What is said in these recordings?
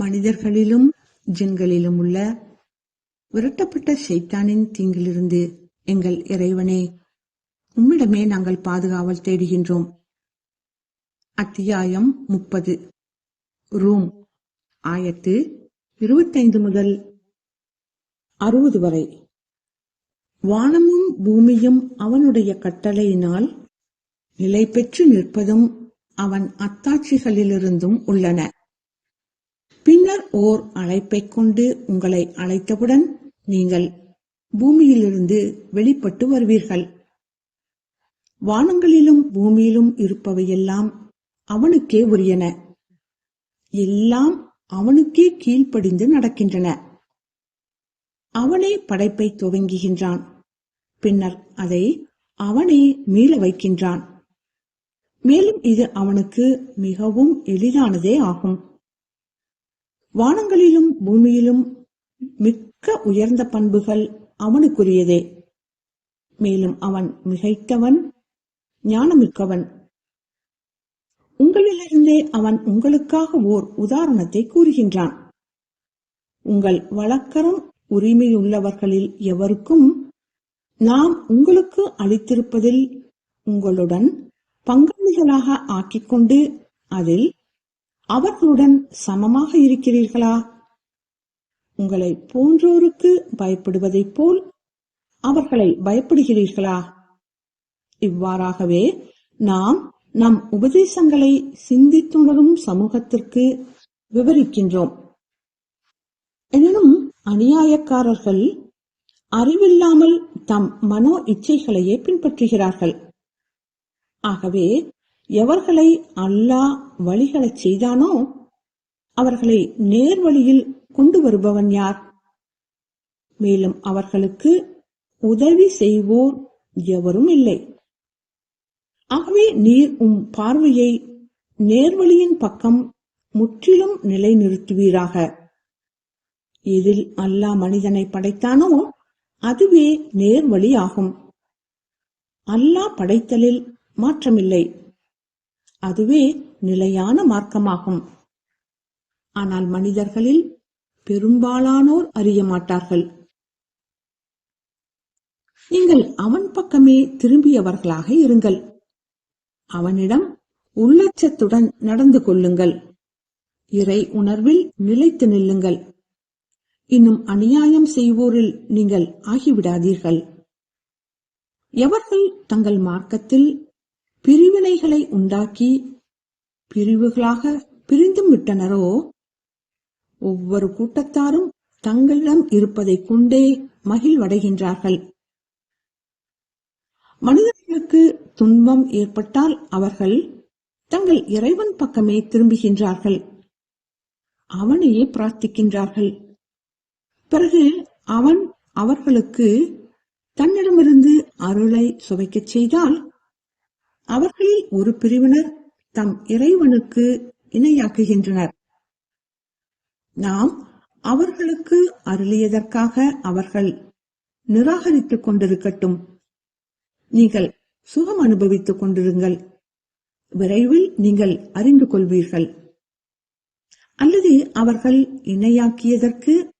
மனிதர்களிலும் ஜின்களிலும் உள்ள விரட்டப்பட்ட சைத்தானின் தீங்கிலிருந்து எங்கள் இறைவனே உம்மிடமே நாங்கள் பாதுகாவல் தேடுகின்றோம். அத்தியாயம் முப்பது. ரூம். ஆயத்து இருபத்தைந்து முதல் அறுபது வரை. வானமும் பூமியும் அவனுடைய கட்டளையினால் நிலை பெற்று நிற்பதும் அவன் அத்தாட்சிகளிலிருந்தும் உள்ளன. பின்னர் ஓர் அழைப்பைக் கொண்டு உங்களை அழைத்தவுடன் நீங்கள் பூமியிலிருந்து வெளிப்பட்டு வருவீர்கள். வானங்களிலும் பூமியிலும் இருப்பவையெல்லாம் அவனுக்கே உரியன. எல்லாம் அவனுக்கே கீழ்ப்படிந்து நடக்கின்றன. அவனே படைப்பை துவங்குகின்றான். பின்னர் அதை அவனே மீள வைக்கின்றான். மேலும் இது அவனுக்கு மிகவும் எளிதானதே ஆகும். வானங்களிலும் பூமியிலும் மிக்க உயர்ந்த பண்புகள் அவனுக்குரியதே. மேலும் அவன் மிகைத்தவன் ஞானமிக்கவன். உங்களிலிருந்தே அவன் உங்களுக்காக ஓர் உதாரணத்தை கூறுகின்றான். உங்கள் வழக்கரம் உரிமையுள்ளவர்களில் எவருக்கும் நாம் உங்களுக்கு அளித்திருப்பதில் உங்களுடன் பங்காளிகளாக ஆக்கிக்கொண்டு அதில் அவர்களுடன் சமமாக இருக்கிறீர்களா? உங்களை போன்றோருக்கு பயப்படுவதைப் போல் அவர்களை பயப்படுகிறீர்களா? இவ்வாறாகவே நாம் நம் உபதேசங்களை சிந்தித்துணரும் சமூகத்திற்கு விவரிக்கின்றோம். எனினும் அநியாயக்காரர்கள் அறிவில்லாமல் தம் மனோ இச்சைகளையே பின்பற்றுகிறார்கள். ஆகவே எவர்களை அல்லாஹ் வழிகளைச் செய்தானோ அவர்களை நேர்வழியில் கொண்டு வருபவன் யார்? மேலும் அவர்களுக்கு உதவி செய்வோர் எவரும் இல்லை. ஆகவே நீர் உம் பார்வையை நேர்வழியின் பக்கம் முற்றிலும் நிலைநிறுத்துவீராக. எதில் அல்லாஹ் மனிதனை படைத்தானோ அதுவே நேர்வழி ஆகும் அல்லாஹ் படைத்தலில் மாற்றமில்லை. அதுவே நிலையான மார்க்கமாகும். ஆனால் மனிதர்களில் பெரும்பாலானோர் அறிய மாட்டார்கள். நீங்கள் அவன் பக்கமே திரும்பியவர்களாக இருங்கள். அவனிடம் உள்ளச்சத்துடன் நடந்து கொள்ளுங்கள். இறை உணர்வில் நிலைத்து நில்லுங்கள். இன்னும் அநியாயம் செய்வோரில் நீங்கள் ஆகிவிடாதீர்கள். எவர்கள் தங்கள் மார்க்கத்தில் பிரிவினைகளை உண்டாக்கி பிரிவுகளாக பிரிந்தும் விட்டனரோ ஒவ்வொரு கூட்டத்தாரும் தங்களிடம் இருப்பதைக் கொண்டே மகிழ்வடைகின்றார்கள். மனிதர்களுக்கு துன்பம் ஏற்பட்டால் அவர்கள் தங்கள் இறைவன் பக்கமே திரும்புகின்றார்கள். அவனையே பிரார்த்திக்கின்றார்கள். பிறகு அவன் அவர்களுக்கு தன்னிடமிருந்து அருளை சுவைக்கச் செய்தால் அவர்களில் ஒரு பிரிவினர் தம் இறைவனுக்கு இணையாக்குகின்றனர். நாம் அவர்களுக்கு அருளியதற்காக அவர்கள் நிராகரித்துக் கொண்டிருக்கட்டும். நீங்கள் சுகம் அனுபவித்துக் கொண்டிருங்கள். விரைவில் நீங்கள் அறிந்து கொள்வீர்கள். அல்லது அவர்கள் இணையாக்கியதற்கு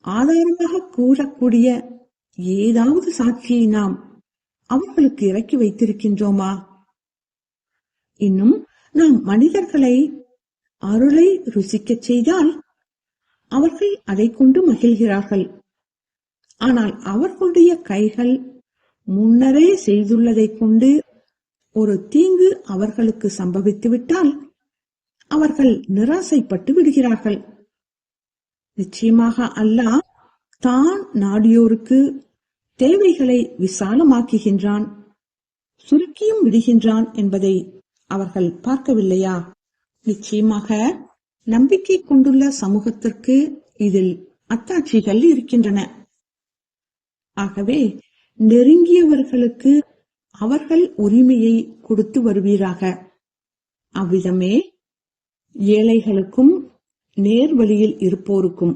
ஆதாரமாக கூறக்கூடிய ஏதாவது சாட்சியை நாம் அவர்களுக்கு இறக்கி வைத்திருக்கின்றோமா? இன்னும் நாம் மனிதர்களை அருளை ருசிக்கச் செய்தால் அவர்கள் அதை கொண்டு மகிழ்கிறார்கள். ஆனால் அவர்களுடைய கைகள் முன்னரே செய்துள்ளதைக் கொண்டு ஒரு தீங்கு அவர்களுக்கு சம்பவித்துவிட்டால் அவர்கள் நிராசைப்பட்டு விடுகிறார்கள். நிச்சயமாக அல்லாஹ் தான் நாடியோருக்கு தேவைகளை விசாலமாக்குகின்றான் சுருக்கியும் விடுகின்றான் என்பதை அவர்கள் பார்க்கவில்லையா? நிச்சயமாக நம்பிக்கை கொண்டுள்ள சமூகத்திற்கு இதில் அத்தாட்சிகள் இருக்கின்றன. ஆகவே நெருங்கியவர்களுக்கு அவர்கள் உரிமையை கொடுத்து வருவீராக. அவ்விதமே ஏழைகளுக்கும் நேர்வழியில் இருப்போருக்கும்.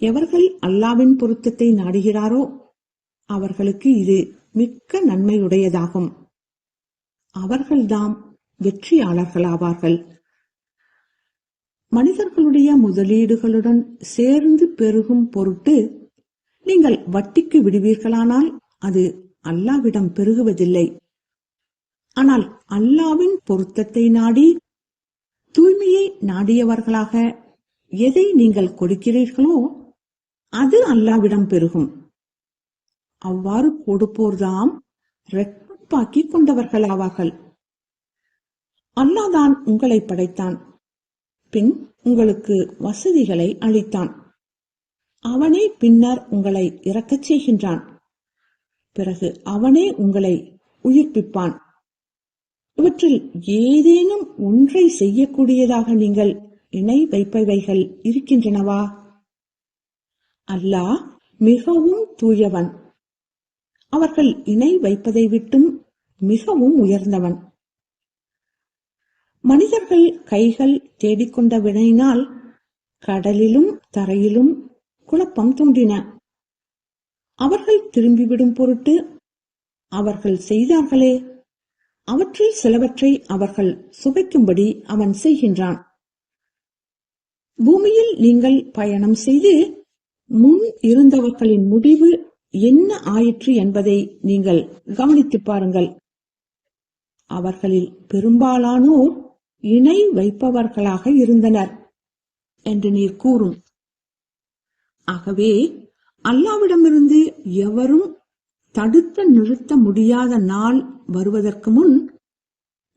எவர்கள் அல்லாவின் பொருத்தத்தை நாடுகிறாரோ அவர்களுக்கு இது மிக்க நன்மையுடையதாகும். அவர்கள்தாம் வெற்றியாளர்களாவார்கள். மனிதர்களுடைய முதலீடுகளுடன் சேர்ந்து பெருகும் பொருட்டு நீங்கள் வட்டிக்கு விடுவீர்களானால் அது அல்லாவிடம் பெருகுவதில்லை. ஆனால் அல்லாவின் பொருத்தத்தை நாடி தூய்மையை நாடியவர்களாக எதை நீங்கள் கொடுக்கிறீர்களோ அது அல்லாவிடம் பெருகும். அவ்வாறு கொடுப்போர்தாம் ரெட்பாக்கி கொண்டவர்களாவார்கள். அல்லாதான் உங்களை படைத்தான். பின் உங்களுக்கு வசதிகளை அளித்தான். அவனே பின்னர் உங்களை இறக்கச் செய்கின்றான். பிறகு அவனே உங்களை உயிர்ப்பிப்பான். இவற்றில் ஏதேனும் ஒன்றை செய்யக்கூடியதாக நீங்கள் இணை வைப்பவைகள் இருக்கின்றனவா? அல்லாஹ் மிகவும் தூயவன். அவர்கள் இணை வைப்பதை விட்டும் மிகவும் உயர்ந்தவன். மனிதர்கள் கைகள் தேடிக்கொண்ட வினையினால் கடலிலும் தரையிலும் குழப்பம் தோன்றின. அவர்கள் திரும்பிவிடும் பொருட்டு அவர்கள் செய்தார்களே. அவற்றில் சிலவற்றை அவர்கள் சுவைக்கும்படி அவன் செய்கின்றான். பூமியில் நீங்கள் பயணம் செய்து முன் இருந்தவர்களின் முடிவு என்ன ஆயிற்று என்பதை நீங்கள் கவனித்துப் பாருங்கள். அவர்களில் பெரும்பாலானோர் இணை வைப்பவர்களாக இருந்தனர் என்று நீர் கூறும். ஆகவே அல்லாவிடமிருந்து எவரும் தடுத்து நிறுத்த முடியாத நாள் வருவதற்கு முன்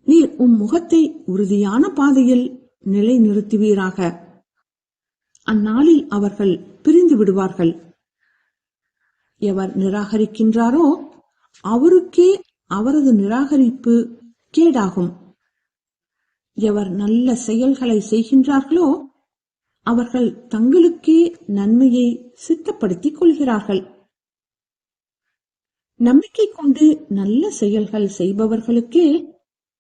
நீர் உம் முகத்தை உறுதியான பாதையில் நிலைநிறுத்துவீராக. அந்நாளில் அவர்கள் பிரிந்து விடுவார்கள். எவர் நிராகரிக்கின்றாரோ அவருக்கே அவரது நிராகரிப்பு கேடாகும். எவர் நல்ல செயல்களை செய்கின்றார்களோ அவர்கள் தங்களுக்கே நன்மையை சித்தப்படுத்திக் கொள்கிறார்கள். நம்பிக்கை கொண்டு நல்ல செயல்கள் செய்பவர்களுக்கே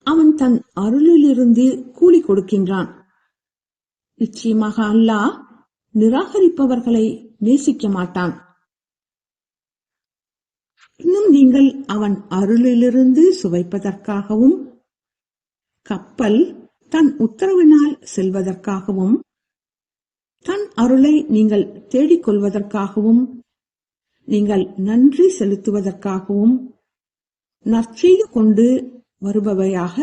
அவன் தன் அருளிலிருந்து கூலி கொடுக்கின்றான். நிச்சயமாக அல்லாஹ் நிராகரிப்பவர்களை நேசிக்க மாட்டான். இன்னும் நீங்கள் அவன் அருளிலிருந்து சுவைப்பதற்காகவும் கப்பல் தன் உத்தரவினால் செல்வதற்காகவும் தன் அருளை நீங்கள் தேடிக் கொள்வதற்காகவும் நீங்கள் நன்றி செலுத்துவதற்காகவும் நற்செய்து கொண்டு வருபவையாக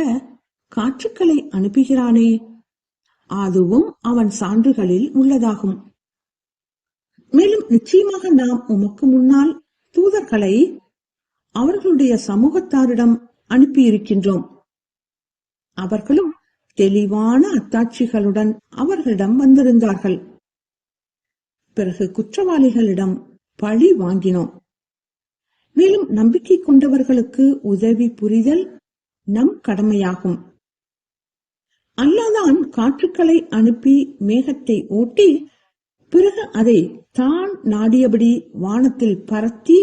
காற்றுக்களை அனுப்புகிறானே அதுவும் அவன் சான்றுகளில் உள்ளதாகும். மேலும் நிச்சயமாக நாம் உமக்கு முன்னால் தூதர்களை அவர்களுடைய சமூகத்தாரிடம் அனுப்பியிருக்கின்றோம். அவர்களும் தெளிவான அத்தாட்சிகளுடன் அவர்களிடம் வந்திருந்தார்கள். பிறகு குற்றவாளிகளிடம் பழி வாங்கினோம். மேலும் நம்பிக்கை கொண்டவர்களுக்கு உதவி புரிதல் நம் கடமையாகும். அல்லாதான் காற்றுக்களை அனுப்பி மேகத்தை ஓட்டி பிறகு அதை தான் நாடியபடி வானத்தில் பரத்தி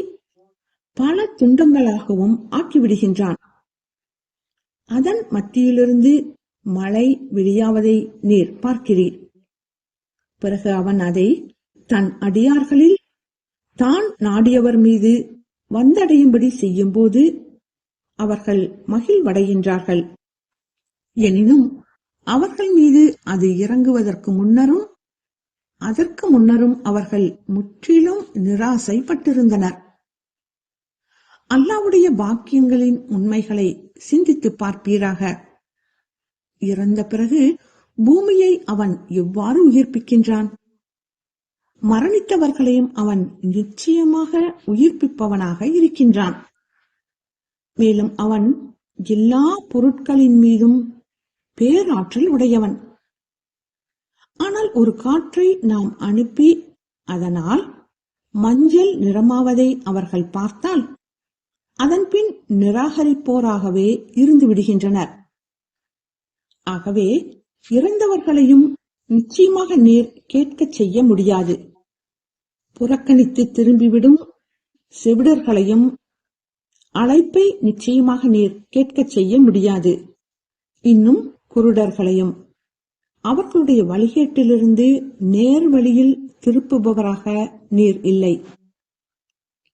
பல துண்டங்களாகவும் ஆக்கிவிடுகின்றான். அதன் மத்தியிலிருந்து மழை விழியாவதை நீர் பார்க்கிறீர். பிறகு அவன் அதை தன் அடியார்களில் தான் நாடியவர் மீது வந்தடையும்படி செய்யும் போது அவர்கள் மகிழ்வடைகின்றார்கள். எனினும் அவர்கள் மீது அது இறங்குவதற்கு முன்னரும் அதற்கு முன்னரும் அவர்கள் முற்றிலும் நிராசைப்பட்டிருந்தனர். அல்லாவுடைய பாக்கியங்களின் உண்மைகளை சிந்தித்து பார்ப்பீராக. இறந்த பிறகு பூமியை அவன் எவ்வாறு உயிர்ப்பிக்கின்றான்? மரணித்தவர்களையும் அவன் நிச்சயமாக உயிர்ப்பிப்பவனாக இருக்கின்றான். மேலும் அவன் எல்லா பொருட்களின் மீதும் பேராற்றல் உடையவன். ஆனால் ஒரு காற்றை நாம் அனுப்பி அதனால் மஞ்சள் நிறமாவதை அவர்கள் பார்த்தால் அதன்பின் நிராகரிப்போராகவே இருந்து விடுகின்றனர். ஆகவே இறந்தவர்களையும் நிச்சயமாக நேர் கேட்கச் செய்ய முடியாது. புறக்கணித்து திரும்பிவிடும் செவிடர்களையும் அழைப்பை நிச்சயமாக நேர் கேட்கச் செய்ய முடியாது. இன்னும் குருடர்களையும் அவர்களுடைய வழிகேட்டிலிருந்து நேர் வழியில் திருப்புபவராக நீர் இல்லை.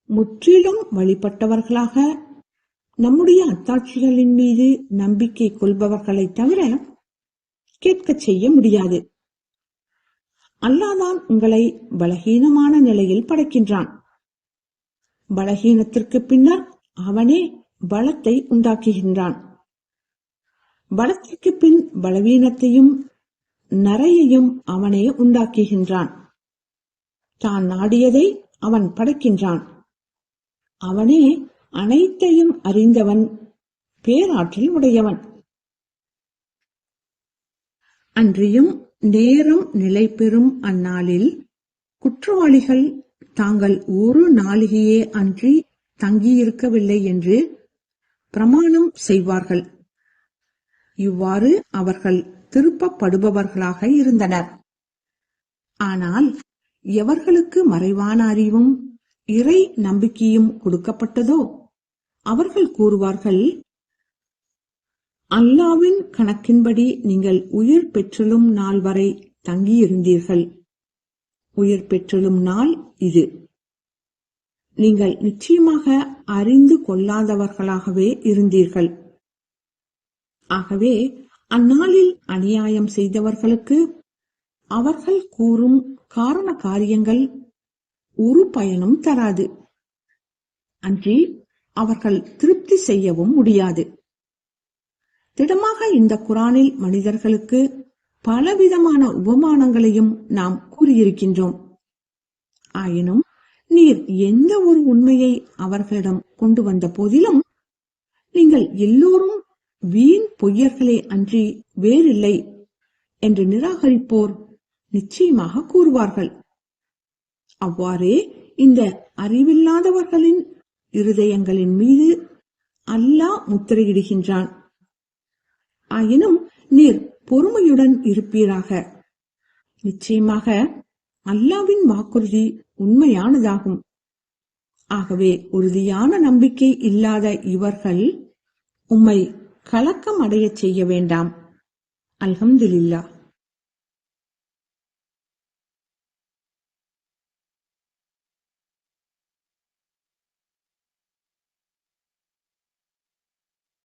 முற்றிலும் வழிபட்டவர்களாக நம்முடைய அத்தாட்சிகளின் மீது நம்பிக்கை கொள்பவர்களை தவிர கேட்கச் செய்ய முடியாது. அல்லாதான் உங்களை பலகீனமான நிலையில் படைக்கின்றான். பலகீனத்திற்கு பின்னர் அவனே பலத்தை உண்டாக்குகின்றான். பலத்திற்கு பின் பலவீனத்தையும் நரையையும் அவனே உண்டாக்குகின்றான். தான் நாடியதை அவன் படைக்கின்றான். அவனே அனைத்தையும் அறிந்தவன் பேராற்றல் உடையவன். அன்றியும் நேரம் நிலை பெறும் அந்நாளில் குற்றவாளிகள் தாங்கள் ஒரு நாளிகையே அன்றி தங்கியிருக்கவில்லை என்று பிரமாணம் செய்வார்கள். இவ்வாறு அவர்கள் திருப்பப்படுபவர்களாக இருந்தனர். ஆனால் எவர்களுக்கு மறைவான அறிவும் இறை நம்பிக்கையும் கொடுக்கப்பட்டதோ? அவர்கள் கூறுவார்கள் அல்லாவின் கணக்கின்படி நீங்கள் உயிர் பெற்றலும் நாள் வரை தங்கியிருந்தீர்கள். உயிர் பெற்றலும் நாள் இது. நீங்கள் நிச்சயமாக அறிந்து கொள்ளாதவர்களாகவே இருந்தீர்கள். ஆகவே அந்நாளில் அநியாயம் செய்தவர்களுக்கு அவர்கள் கூறும் காரண காரியங்கள் ஒரு பயனும் தராது. அன்றி அவர்கள் திருப்தி செய்யவும் முடியாது. திடமாக இந்த குரானில் மனிதர்களுக்கு பலவிதமான உபமானங்களையும் நாம் கூறியிருக்கின்றோம். ஆயினும் நீர் எந்த ஒரு உண்மையை அவர்களிடம் கொண்டு வந்த போதிலும் நீங்கள் எல்லோரும் வீண் பொய்யர்களே அன்றி வேறில்லை என்று நிராகரிப்போர் நிச்சயமாக கூறுவார்கள். அவ்வாறே இந்த அறிவில்லாதவர்களின் இருதயங்களின் மீது அல்லாஹ் முத்திரையிடுகின்றான். ஆயினும் நீர் பொறுமையுடன் இருப்பீராக. நிச்சயமாக அல்லாவின் வாக்குறுதி உண்மையானதாகும். ஆகவே உறுதியான நம்பிக்கை இல்லாத இவர்கள் உம்மை கலக்கம் அடையச் செய்ய வேண்டாம். அல்ஹம்துலில்லா